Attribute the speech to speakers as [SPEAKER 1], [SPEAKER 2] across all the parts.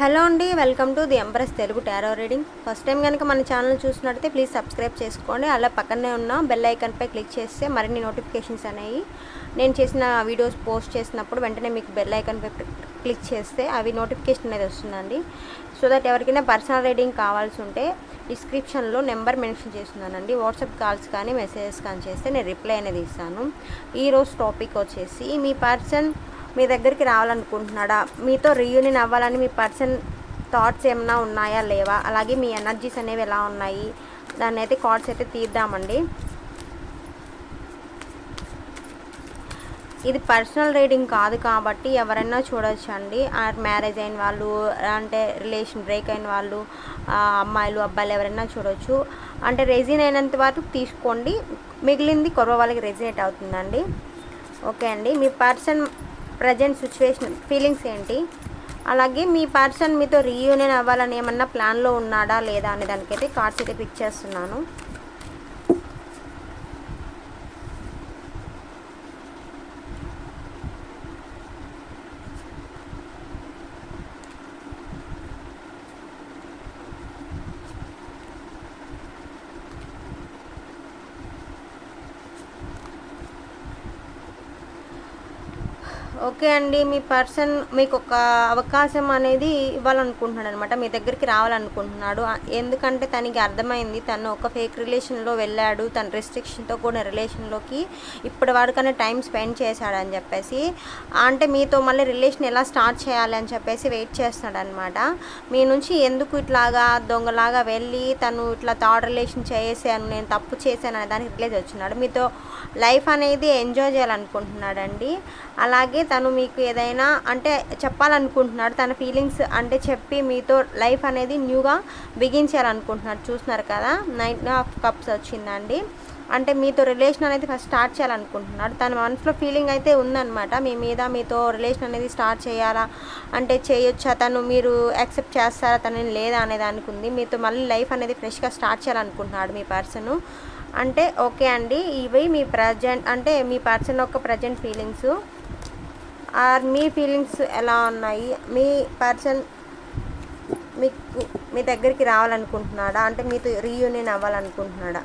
[SPEAKER 1] Hello అండి welcome to the Empress Telugu tarot reading first time కనుక మన channel చూసినట్టయితే ప్లీజ్ సబ్స్క్రైబ్ చేసుకోండి. అలా పక్కనే ఉన్న బెల్ ఐకాన్పై క్లిక్ చేస్తే మరిన్ని నోటిఫికేషన్స్ అనేవి నేను చేసిన వీడియోస్ పోస్ట్ చేసినప్పుడు వెంటనే మీకు బెల్ ఐకాన్పై క్లిక్ చేస్తే అవి నోటిఫికేషన్ అనేది వస్తుందండి. సో దట్ ఎవరికైనా పర్సనల్ రీడింగ్ కావాల్సి ఉంటే డిస్క్రిప్షన్లో నెంబర్ మెన్షన్ చేస్తున్నానండి. వాట్సాప్ కాల్స్ కానీ మెసేజెస్ కానీ చేస్తే నేను రిప్లై అనేది ఇస్తాను. ఈరోజు టాపిక్ వచ్చేసి మీ పర్సన్ మీ దగ్గరికి రావాలనుకుంటున్నాడా? మీతో రీయూనియన్ అవ్వాలని మీ పర్సన్ థాట్స్ ఏమైనా ఉన్నాయా లేవా? అలాగే మీ ఎనర్జీస్ అనేవి ఎలా ఉన్నాయి? దాన్ని అయితే కార్డ్స్ అయితే తీద్దామండి. ఇది పర్సనల్ రీడింగ్ కాదు కాబట్టి ఎవరైనా చూడొచ్చు అండి. మ్యారేజ్ అయిన వాళ్ళు అంటే రిలేషన్ బ్రేక్ అయిన వాళ్ళు అమ్మాయిలు అబ్బాయిలు ఎవరైనా చూడొచ్చు. అంటే రెజిన్ అయినంత వరకు తీసుకోండి. మిగిలింది కొరవ వాళ్ళకి రెజినేట్ అవుతుందండి. ఓకే అండి. మీ పర్సన్ ప్రజెంట్ సిచ్యువేషన్ ఫీలింగ్స్ ఏంటి? అలాగే మీ పర్సన్ మీతో రీయూనియన్ అవ్వాలని ఏమన్నా ప్లాన్లో ఉన్నాడా లేదా అనే దానికైతే కార్డ్స్ అయితే పిక్ చేస్తున్నాను. ఓకే అండి మీ పర్సన్ మీకు ఒక అవకాశం అనేది ఇవ్వాలనుకుంటున్నాడు అనమాట మీ దగ్గరికి రావాలనుకుంటున్నాడు. ఎందుకంటే తనకి అర్థమైంది తను ఒక ఫేక్ రిలేషన్లో వెళ్ళాడు తన రెస్ట్రిక్షన్తో కూడిన రిలేషన్లోకి ఇప్పటి వరకనే టైం స్పెండ్ చేశాడు అని చెప్పేసి అంటే మీతో మళ్ళీ రిలేషన్ ఎలా స్టార్ట్ చేయాలి అని చెప్పేసి వెయిట్ చేస్తున్నాడు అనమాట మీ నుంచి ఎందుకు ఇట్లాగా దొంగలాగా వెళ్ళి తను ఇట్లా థర్డ్ రిలేషన్ చేసాను నేను తప్పు చేశాను అనే దానికి రిలేజ్ వచ్చినాడు మీతో లైఫ్ అనేది ఎంజాయ్ చేయాలనుకుంటున్నాడండి. అలాగే తను మీకు ఏదైనా అంటే చెప్పాలనుకుంటున్నాడు తన ఫీలింగ్స్ అంటే చెప్పి మీతో లైఫ్ అనేది న్యూగా బిగించాలనుకుంటున్నాడు చూస్తున్నారు కదా నైన్ ఆఫ్ కప్స్ వచ్చిందండి. అంటే మీతో రిలేషన్ అనేది ఫస్ట్ స్టార్ట్ చేయాలనుకుంటున్నాడు. తన మనసులో ఫీలింగ్ అయితే ఉందన్నమాట. మీ మీద మీతో రిలేషన్ అనేది స్టార్ట్ చేయాలా? అంటే చేయొచ్చా? తను మీరు యాక్సెప్ట్ చేస్తారా? తను లేదా అనే దానికి ఉంది మీతో మళ్ళీ లైఫ్ అనేది ఫ్రెష్గా స్టార్ట్ చేయాలనుకుంటున్నాడు మీ పర్సన్ అంటే ఓకే అండి. ఇవి మీ ప్రజెంట్ అంటే మీ పర్సన్ యొక్క ప్రజెంట్ ఫీలింగ్స్ ఆర్ మీ ఫీలింగ్స్ ఎలా ఉన్నాయి? మీ పర్సన్ మీకు మీ దగ్గరికి రావాలనుకుంటున్నాడా? అంటే మీతో రీయూనియన్ అవ్వాలనుకుంటున్నాడా?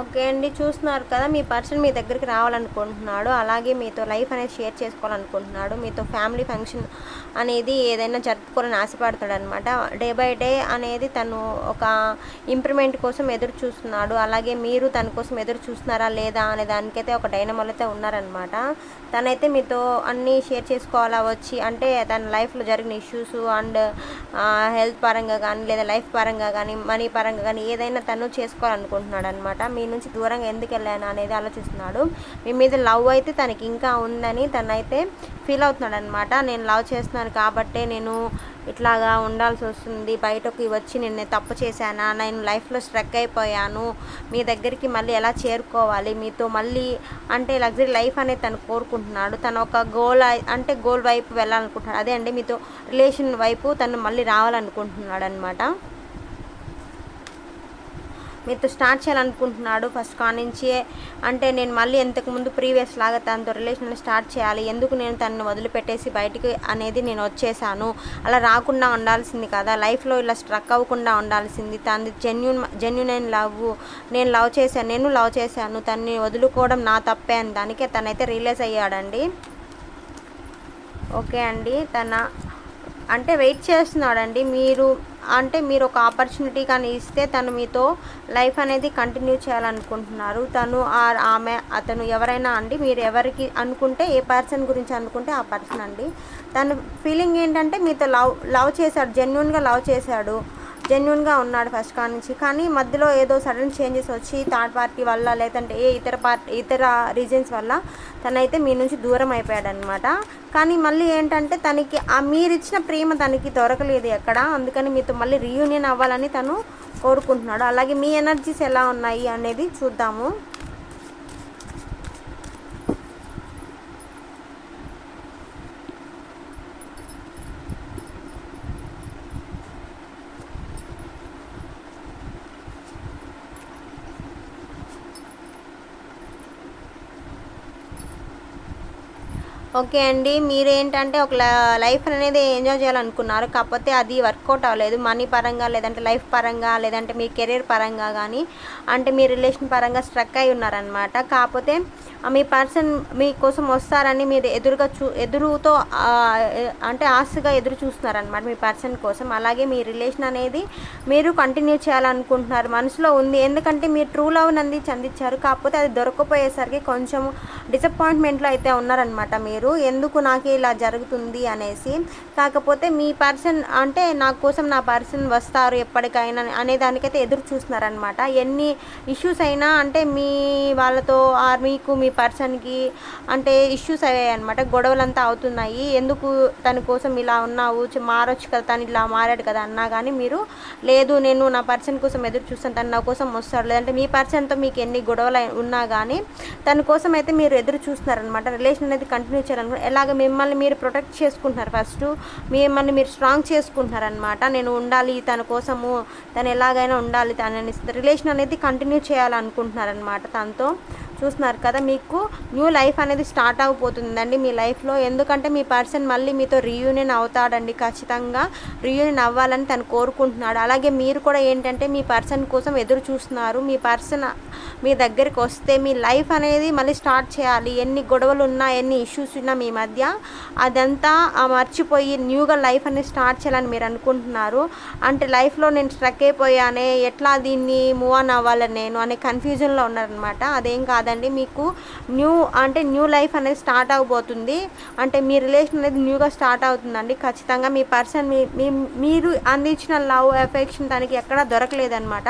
[SPEAKER 1] ఓకే అండి చూస్తున్నారు కదా మీ పర్సన్ మీ దగ్గరికి రావాలనుకుంటున్నాడు అలాగే మీతో లైఫ్ అనేది షేర్ చేసుకోవాలనుకుంటున్నాడు మీతో ఫ్యామిలీ ఫంక్షన్ అనేది ఏదైనా జరుపుకోవాలని ఆశపడతాడు అనమాట డే బై డే అనేది తను ఒక ఇంప్రూవ్మెంట్ కోసం ఎదురు చూస్తున్నాడు అలాగే మీరు తన కోసం ఎదురు చూస్తున్నారా లేదా అనే దానికైతే ఒక డైనమోల్ అయితే ఉన్నారనమాట. తనైతే మీతో అన్నీ షేర్ చేసుకోవాలా వచ్చి అంటే తన లైఫ్లో జరిగిన ఇష్యూస్ అండ్ హెల్త్ పరంగా కానీ లేదా లైఫ్ పరంగా కానీ మనీ పరంగా కానీ ఏదైనా తను చేసుకోవాలనుకుంటున్నాడు అనమాట మీ నుంచి దూరంగా ఎందుకు వెళ్ళాను అనేది ఆలోచిస్తున్నాడు. మీ మీద లవ్ అయితే తనకి ఇంకా ఉందని తనైతే ఫీల్ అవుతున్నాడు అనమాట నేను లవ్ చేస్తున్నాను కాబట్టే నేను ఇట్లాగా ఉండాల్సి వస్తుంది. బయటకు వచ్చి నేను తప్పు చేశానా? నేను లైఫ్లో స్ట్రక్ అయిపోయాను. మీ దగ్గరికి మళ్ళీ ఎలా చేరుకోవాలి? మీతో మళ్ళీ అంటే లగ్జరీ లైఫ్ అనేది తను కోరుకుంటున్నాడు. తను ఒక గోల్ అంటే గోల్ వైపు వెళ్ళాలనుకుంటున్నాడు. అదే అండి మీతో రిలేషన్ వైపు తను మళ్ళీ రావాలనుకుంటున్నాడు అనమాట మీతో స్టార్ట్ చేయాలనుకుంటున్నాడు ఫస్ట్ కానించి అంటే నేను మళ్ళీ ఇంతకుముందు ప్రీవియస్ లాగా తనతో రిలేషన్ స్టార్ట్ చేయాలి. ఎందుకు నేను తనను వదిలిపెట్టేసి బయటికి అనేది నేను వచ్చేసాను. అలా రాకుండా ఉండాల్సింది కదా. లైఫ్లో ఇలా స్ట్రక్ అవ్వకుండా ఉండాల్సింది. తనది జెన్యున్ జెన్యున్ అయిన లవ్. నేను లవ్ చేశాను నేను లవ్ చేశాను. తన్ని వదులుకోవడం నా తప్పే అని దానికే తనైతే రియలైజ్ అయ్యాడండి. ఓకే అండి. తన అంటే వెయిట్ చేస్తున్నాడండి. మీరు అంటే మీరు ఒక ఆపర్చునిటీ కానీ ఇస్తే తను మీతో లైఫ్ అనేది కంటిన్యూ చేయాలనుకుంటున్నారు. తను ఆర్ ఆమె అతను ఎవరైనా అండి మీరు ఎవరికి అనుకుంటే ఏ పర్సన్ గురించి అనుకుంటే ఆ పర్సన్ అండి. తను ఫీలింగ్ ఏంటంటే మీతో లవ్ లవ్ చేశాడు జెన్యున్గా లవ్ చేశాడు. జెన్యున్గా ఉన్నాడు ఫస్ట్ కాడ నుంచి. కానీ మధ్యలో ఏదో సడన్ చేంజెస్ వచ్చి థర్డ్ పార్టీ వల్ల లేదంటే ఏ ఇతర పార్టీ ఇతర రీజన్స్ వల్ల తనైతే మీ నుంచి దూరం అయిపోయాడు అనమాట కానీ మళ్ళీ ఏంటంటే తనకి ఆ మీరిచ్చిన ప్రేమ తనకి దొరకలేదు ఎక్కడ. అందుకని మీతో మళ్ళీ రీయూనియన్ అవ్వాలని తను కోరుకుంటున్నాడు. అలాగే మీ ఎనర్జీస్ ఎలా ఉన్నాయి అనేది చూద్దాము. ఓకే అండి. మీరేంటంటే ఒక లైఫ్ అనేది ఎంజాయ్ చేయాలనుకున్నారు. కాకపోతే అది వర్కౌట్ అవ్వలేదు. మనీ పరంగా లేదంటే లైఫ్ పరంగా లేదంటే మీ కెరీర్ పరంగా కానీ అంటే మీ రిలేషన్ పరంగా స్ట్రక్ అయి ఉన్నారనమాట కాకపోతే మీ పర్సన్ మీకోసం వస్తారని మీరు ఎదురుగా చూ ఎదురుతో అంటే ఆశగా ఎదురు చూస్తున్నారనమాట మీ పర్సన్ కోసం. అలాగే మీ రిలేషన్ అనేది మీరు కంటిన్యూ చేయాలనుకుంటున్నారు. మనసులో ఉంది. ఎందుకంటే మీరు ట్రూ లవ్ నంది చందించారు కాకపోతే అది దొరకపోయేసరికి కొంచెం డిసప్పాయింట్మెంట్లో అయితే ఉన్నారనమాట మీరు. ఎందుకు నాకు ఇలా జరుగుతుంది అనేసి. కాకపోతే మీ పర్సన్ అంటే నా కోసం నా పర్సన్ వస్తారు ఎప్పటికైనా అనే దానికైతే ఎదురు చూస్తున్నారనమాట ఎన్ని ఇష్యూస్ అయినా అంటే మీ వాళ్ళతో ఆర్ మీకు మీ పర్సన్కి అంటే ఇష్యూస్ అయ్యాయి అనమాట గొడవలంతా అవుతున్నాయి. ఎందుకు తన కోసం ఇలా ఉన్నావు? మారొచ్చు కదా తను ఇలా మారాడు కదా అన్నా కానీ మీరు లేదు నేను నా పర్సన్ కోసం ఎదురు చూస్తాను తను నా కోసం వస్తాడు. లేదంటే మీ పర్సన్తో మీకు ఎన్ని గొడవలు ఉన్నా కానీ తన కోసం అయితే మీరు ఎదురు చూస్తున్నారనమాట రిలేషన్ అనేది కంటిన్యూ చేయాలనుకుంటే ఎలాగ మిమ్మల్ని మీరు ప్రొటెక్ట్ చేసుకుంటున్నారు ఫస్ట్ మిమ్మల్ని మీరు స్ట్రాంగ్ చేసుకుంటున్నారనమాట. నేను ఉండాలి తన కోసము తను ఎలాగైనా ఉండాలి తనని రిలేషన్ అనేది కంటిన్యూ చేయాలనుకుంటున్నారనమాట తనతో. చూస్తున్నారు కదా మీకు న్యూ లైఫ్ అనేది స్టార్ట్ అయిపోతుందండి మీ లైఫ్లో ఎందుకంటే మీ పర్సన్ మళ్ళీ మీతో రీయూనియన్ అవుతాడండి ఖచ్చితంగా రీయూనియన్ అవ్వాలని తను కోరుకుంటున్నాడు. అలాగే మీరు కూడా ఏంటంటే మీ పర్సన్ కోసం ఎదురు చూస్తున్నారు. మీ పర్సన్ మీ దగ్గరికి వస్తే మీ లైఫ్ అనేది మళ్ళీ స్టార్ట్ చేయాలి. ఎన్ని గొడవలు ఉన్నా ఎన్ని ఇష్యూస్ ఉన్నా మీ మధ్య అదంతా మర్చిపోయి న్యూగా లైఫ్ అనేది స్టార్ట్ చేయాలని మీరు అనుకుంటున్నారు. అంటే లైఫ్లో నేను స్ట్రక్ అయిపోయానే ఎట్లా దీన్ని మూవ్ ఆన్ అవ్వాలని నేను అనే కన్ఫ్యూజన్లో ఉన్నారనమాట. అదేం కాదు కాదండి మీకు న్యూ అంటే న్యూ లైఫ్ అనేది స్టార్ట్ అవబోతుంది. అంటే మీ రిలేషన్ అనేది న్యూగా స్టార్ట్ అవుతుందండి. ఖచ్చితంగా మీ పర్సన్ మీ మీరు అందించిన లవ్ ఎఫెక్షన్ దానికి ఎక్కడా దొరకలేదనమాట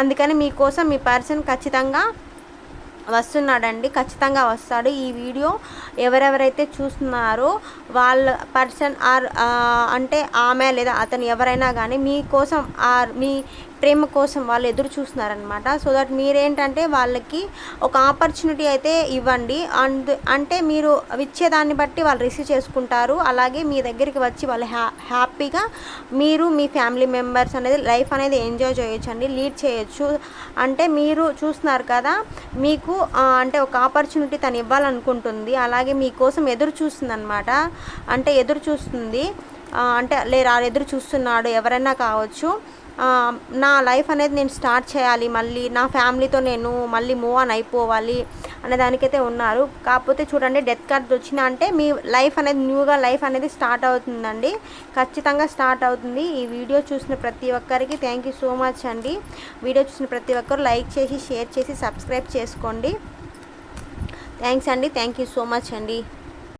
[SPEAKER 1] అందుకని మీకోసం మీ పర్సన్ ఖచ్చితంగా వస్తున్నాడండి. ఖచ్చితంగా వస్తాడు. ఈ వీడియో ఎవరెవరైతే చూస్తున్నారో వాళ్ళ పర్సన్ ఆర్ అంటే ఆమె లేదా అతను ఎవరైనా కానీ మీకోసం ఆర్ మీ ప్రేమ కోసం వాళ్ళు ఎదురు చూస్తున్నారనమాట సో దట్ మీరేంటంటే వాళ్ళకి ఒక ఆపర్చునిటీ అయితే ఇవ్వండి. అండ్ అంటే మీరు ఇచ్చేదాన్ని బట్టి వాళ్ళు రిసీవ్ చేసుకుంటారు. అలాగే మీ దగ్గరికి వచ్చి వాళ్ళు హ్యా హ్యాపీగా మీరు మీ ఫ్యామిలీ మెంబర్స్ అనేది లైఫ్ అనేది ఎంజాయ్ చేయొచ్చు అండి లీడ్ చేయొచ్చు. అంటే మీరు చూస్తున్నారు కదా మీకు అంటే ఒక ఆపర్చునిటీ తను ఇవ్వాలనుకుంటుంది. అలాగే మీకోసం ఎదురు చూస్తుంది అనమాట అంటే ఎదురు చూస్తుంది. అంటే లేరు ఎదురు చూస్తున్నాడు ఎవరైనా కావచ్చు. నా లైఫ్ అనేది నేను స్టార్ట్ చేయాలి మళ్ళీ నా ఫ్యామిలీతో నేను మళ్ళీ మూవ్ ఆన్ అయిపోవాలి అనే దానికైతే ఉన్నారు. కాకపోతే చూడండి డెత్ కార్డ్ వచ్చిన అంటే మీ లైఫ్ అనేది న్యూగా లైఫ్ అనేది స్టార్ట్ అవుతుందండి. ఖచ్చితంగా స్టార్ట్ అవుతుంది. ఈ వీడియో చూసిన ప్రతి ఒక్కరికి థ్యాంక్ యూ సో మచ్ అండి. వీడియో చూసిన ప్రతి ఒక్కరు లైక్ చేసి షేర్ చేసి సబ్స్క్రైబ్ చేసుకోండి. థ్యాంక్స్ అండి. థ్యాంక్ యూ సో మచ్ అండి.